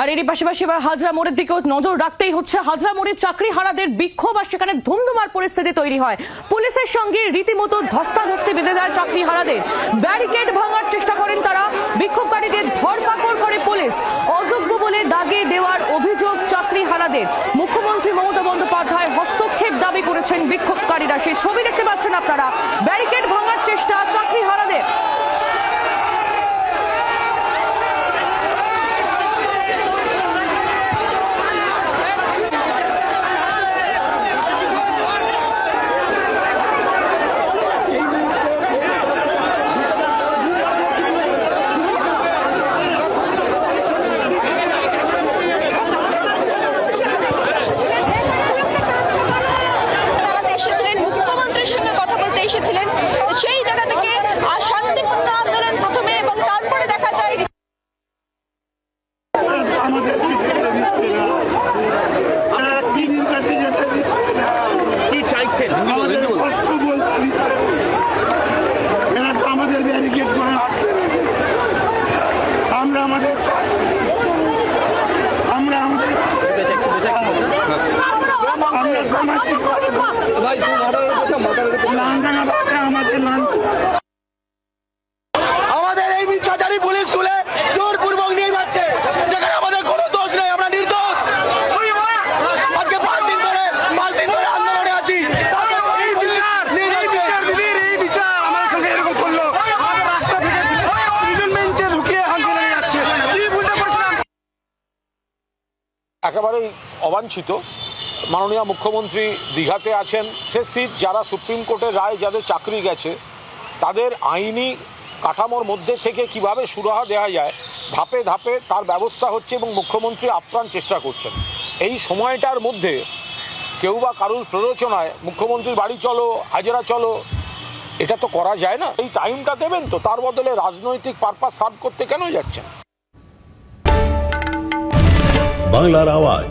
আর এরই পাশাপাশি এবার হাজরা মোড়ের দিকেও নজর রাখতেই হচ্ছে। হাজরা মোড়ে চাকরি হারাদের বিক্ষোভ আর সেখানে ধুমধুমার পরিস্থিতি তৈরি হয়। পুলিশের সঙ্গে রীতিমতো ধস্তাধস্তি বেঁধে দেয় চাকরি হারাদের ব্যারিকেড ভাঙার চেষ্টা করেন তারা। বিক্ষোভকারীদের ধরপাকড় করে পুলিশ। অযোগ্য বলে দাগে দেওয়ার অভিযোগ চাকরি হারাদের মুখ্যমন্ত্রী মমতা বন্দ্যোপাধ্যায় হস্তক্ষেপ দাবি করেছেন বিক্ষোভকারীরা। সেই ছবি দেখতে পাচ্ছেন আপনারা। ব্যারিকেড ভাঙার চেষ্টা চাকরি হারাদের দাঁড়াতে এসেছিলেন মুখ্যমন্ত্রীর সঙ্গে কথা বলতে এসেছিলেন সেই জায়গা থেকে আহ, শান্তিপূর্ণ আন্দোলন প্রথমে এবং তারপরে দেখা যায় আমাদের কিছু করে দিচ্ছে না তারা দিদির কাছে যেতে দিচ্ছে না কি চাইছেন আমাদের কষ্ট বলতে দিচ্ছে না। এরা তো আমাদের ব্যারিকেড করে আটকে রেখেছে। আমরা আমাদের চাকরি আমরা আমাদের আমরা সামাজিক আমাদের এই মিথ্যাচারী পুলিশ তুলে জোরপূর্বক নিয়ে যাচ্ছে যেখানে আমাদের কোনো দোষ নেই আমরা নির্দোষ। আজকে পাঁচ দিন ধরে পাঁচ দিন ধরে আন্দোলনে আছি। একেবারেই অবাঞ্ছিত মাননীয় মুখ্যমন্ত্রী দীঘাতে আছেন। এসএসসির যারা সুপ্রিম কোর্টের রায় যাদের চাকরি গেছে, তাদের আইনি কাঠামোর মধ্যে থেকে কীভাবে সুরাহা দেওয়া যায়, ধাপে ধাপে তার ব্যবস্থা হচ্ছে এবং মুখ্যমন্ত্রী আপ্রাণ চেষ্টা করছেন। এই সময়টার মধ্যে কেউ বা কারুর প্ররোচনায় মুখ্যমন্ত্রীর বাড়ি চলো, হাজারা চলো, এটা তো করা যায় না। এই টাইমটা দেবেন তো, তার বদলে রাজনৈতিক পারপাস সার্ভ করতে কেন যাচ্ছেন? বাংলার আওয়াজ।